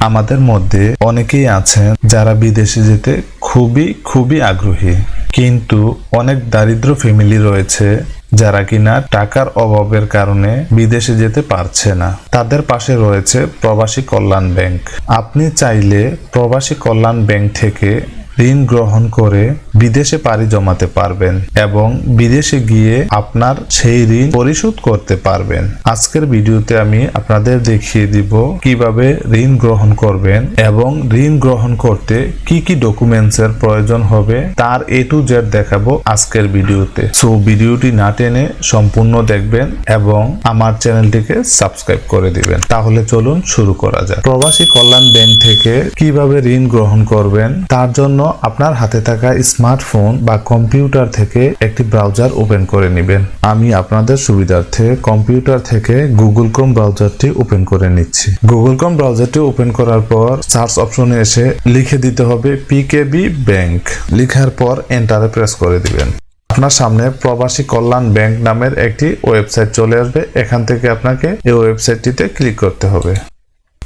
আমাদের মধ্যে অনেকেই আছেন যারা বিদেশে যেতে খুবই খুবই আগ্রহী। কিন্তু অনেক দারিদ্র ফ্যামিলি রয়েছে যারা কিনা টাকার অভাবের কারণে বিদেশে যেতে পারছে না। তাদের পাশে রয়েছে প্রবাসী কল্যাণ ব্যাংক। আপনি চাইলে প্রবাসী কল্যাণ ব্যাংক থেকে ঋণ গ্রহণ করে বিদেশে পাড়ি জমাতে পারবেন এবং বিদেশে গিয়ে আপনার সেই ঋণ পরিশোধ করতে পারবেন। আজকের ভিডিওতে আমি আপনাদের দেখিয়ে দিব কীভাবে ঋণ গ্রহণ করবেন এবং ঋণ গ্রহণ করতে কি কি ডকুমেন্টস এর প্রয়োজন হবে তার এ টু জেড দেখাবো আজকের ভিডিওতে। সো ভিডিওটি না টেনে সম্পূর্ণ দেখবেন এবং আমার চ্যানেলটিকে সাবস্ক্রাইব করে দিবেন। তাহলে চলুন শুরু করা যাক। প্রবাসী কল্যাণ ব্যাংক থেকে কীভাবে ঋণ গ্রহণ করবেন তার জন্য আপনার হাতে থাকা স্মার্টফোন বা কম্পিউটার থেকে একটি ব্রাউজার ওপেন করে নেবেন। আমি আপনাদের সুবিধার্থে কম্পিউটার থেকে গুগল ক্রোম ব্রাউজারটি ওপেন করে নিচ্ছি। গুগল ক্রোম ব্রাউজারটি ওপেন করার পর সার্চ অপশনে এসে লিখে দিতে হবে পিকেবি ব্যাংক। লিখার পর এন্টারে প্রেস করে দিবেন। আপনার সামনে প্রবাসী কল্যাণ ব্যাংক নামের একটি ওয়েবসাইট চলে আসবে। এখান থেকে আপনাকে এই ওয়েবসাইটটিতে ক্লিক করতে হবে।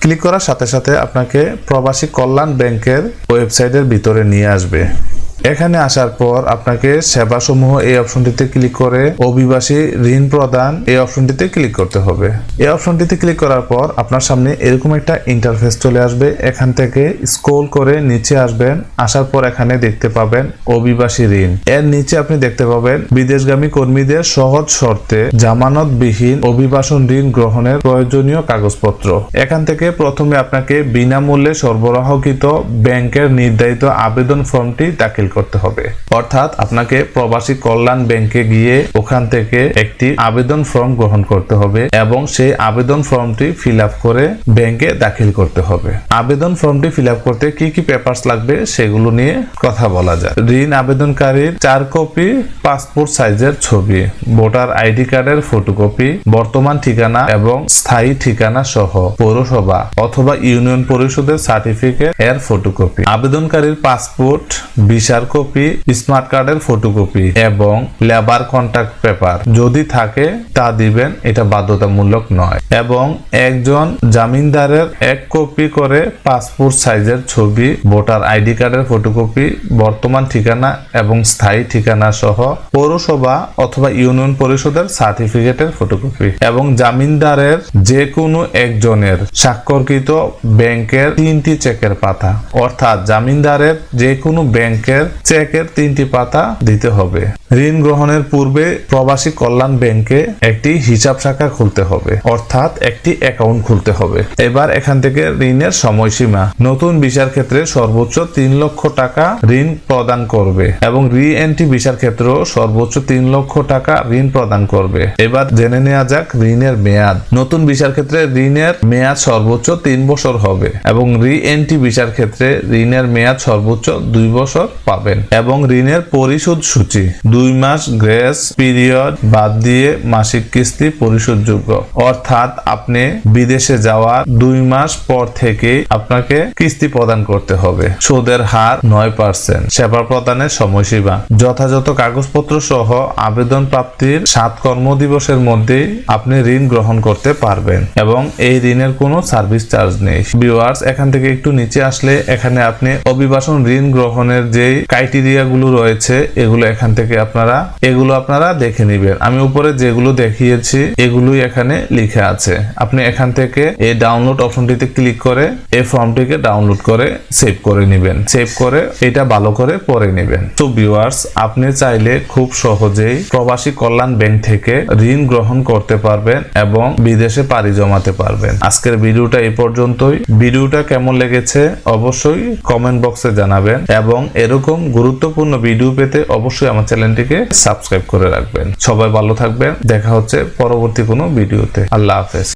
ক্লিক করার সাথে সাথে আপনাকে প্রবাসী কল্যাণ ব্যাংকের ওয়েবসাইটের ভিতরে নিয়ে আসবে। এখানে আসার পর আপনাকে সেবাসমূহ এই অপশনটিতে ক্লিক করে অভিবাসী ঋণ প্রদান এই অপশনটিতে ক্লিক করতে হবে। এই অপশনটিতে ক্লিক করার পর আপনার সামনে এরকম একটা ইন্টারফেস চলে আসবে। এখান থেকে স্ক্রল করে নিচে আসবেন। আসার পর এখানে দেখতে পাবেন অভিবাসী ঋণ। এর নিচে আপনি দেখতে পাবেন বিদেশগামী কর্মীদের সহজ শর্তে জামানতবিহীন অভিবাসন ঋণ গ্রহণের প্রয়োজনীয় কাগজপত্র। এখান থেকে প্রথমে আপনাকে বিনামূল্যে সরবরাহকৃত ব্যাংকের নির্ধারিত আবেদন ফর্মটি দাখিল করতে হবে। অর্থাৎ আপনাকে প্রবাসী কল্যাণ ব্যাংকে গিয়ে ওখান থেকে একটি আবেদন ফর্ম গ্রহণ করতে হবে এবং সেই আবেদন ফর্মটি ফিল আপ করে ব্যাংকে দাখিল করতে হবে। আবেদন ফর্মটি ফিল আপ করতে কি কি পেপারস লাগবে সেগুলো নিয়ে কথা বলা যায়। ঋণ আবেদনকারীর চার কপি পাসপোর্ট সাইজের ছবি, ভোটার আইডি কার্ডের ফটোকপি, বর্তমান ঠিকানা এবং স্থায়ী ঠিকানা সহ পৌরসভা অথবা ইউনিয়ন পরিষদের সার্টিফিকেট এর ফটোকপি। আবেদনকারীর পাসপোর্ট, ভিসার কপি স্মার্ট কার্ডের ফটোকপি এবং লেবার কন্ট্যাক্ট পেপার যদি থাকে, তা দিবেন, এটা বাধ্যতামূলক নয়। এবং একজন জামিনদারের এক কপি করে পাসপোর্ট সাইজের ছবি ভোটার আইডি কার্ডের ফটোকপি বর্তমান ঠিকানা এবং স্থায়ী ঠিকানা সহ পৌরসভা অথবা ইউনিয়ন পরিষদের সার্টিফিকেটের ফটোকপি এবং জামিনদারের যে কোনো একজনের স্বাক্ষরকৃত ব্যাংকের তিনটি চেকের পাতা। অর্থাৎ জামিনদারের যে কোনো ব্যাংকের চেকের তিনটি পাতা দিতে হবে। ঋণ গ্রহণের পূর্বে প্রবাসী কল্যাণ ব্যাংকে একটি হিসাব শাখা খুলতে হবে, অর্থাৎ একটি অ্যাকাউন্ট খুলতে হবে। এবার এখান থেকে ঋণের সময়সীমা। নতুন ভিসার ক্ষেত্রে সর্বোচ্চ তিন লক্ষ টাকা ঋণ প্রদান করবে এবং রি এন্ট্রি ভিসার ক্ষেত্রেও সর্বোচ্চ তিন লক্ষ টাকা ঋণ প্রদান করবে। এবার জেনে নেওয়া যাক ঋণের মেয়াদ। নতুন ভিসার ক্ষেত্রে ঋণের মেয়াদ সর্বোচ্চ তিন বছর হবে এবং রি এন্ট্রি ভিসার ক্ষেত্রে ঋণের মেয়াদ সর্বোচ্চ দুই বছর পাবেন। এবং ঋণের পরিশোধ সূচি, দুই মাস গ্রেস পিরিয়ড বাদ দিয়ে মাসিক কিস্তি পরিশোধযোগ্য। অর্থাৎ আপনি বিদেশে যাওয়ার দুই মাস পর থেকে আপনাকে কিস্তি প্রদান করতে হবে। সুদের হার নয় পার্সেন্ট সেবা প্রদানের সময়সীমা। যথাযথ কাগজপত্র সহ আবেদন প্রাপ্তির সাত কর্মদিবসের মধ্যে আপনি ঋণ গ্রহণ করতে পারবেন এবং এই ঋণের কোনো সার্ভিস চার্জ নেই। ভিউয়ার্স এখান থেকে একটু নিচে আসলে এখানে আপনি অভিবাসন ঋণ গ্রহণের যে ক্রাইটেরিয়া গুলো রয়েছে, এগুলো এখান থেকে আপনারা, এগুলো আপনারা দেখে নেবেন। আমি উপরে যেগুলো দেখিয়েছি, এগুলোই এখানে লিখে আছে। আপনি এখান থেকে এই ডাউনলোড অপশনটিতে ক্লিক করে এই ফর্মটিকে ডাউনলোড করে সেভ করে নেবেন। সেভ করে এটা ভালো করে পড়ে নেবেন। তো ভিউয়ার্স আপনি চাইলে খুব সহজেই প্রবাসী কল্যাণ ব্যাংক থেকে ঋণ গ্রহণ করতে পারবেন এবং বিদেশে পাড়ি জমাতে পারবেন। আজকের ভিডিওটা এই পর্যন্তই। ভিডিওটা কেমন লেগেছে অবশ্যই কমেন্ট বক্সে জানাবেন এবং এরকম গুরুত্বপূর্ণ ভিডিও পেতে অবশ্যই আমার চ্যানেলটিকে সাবস্ক্রাইব করে রাখবেন। সবাই ভালো থাকবেন। দেখা হচ্ছে পরবর্তী কোনো ভিডিওতে আল্লাহ হাফেজ।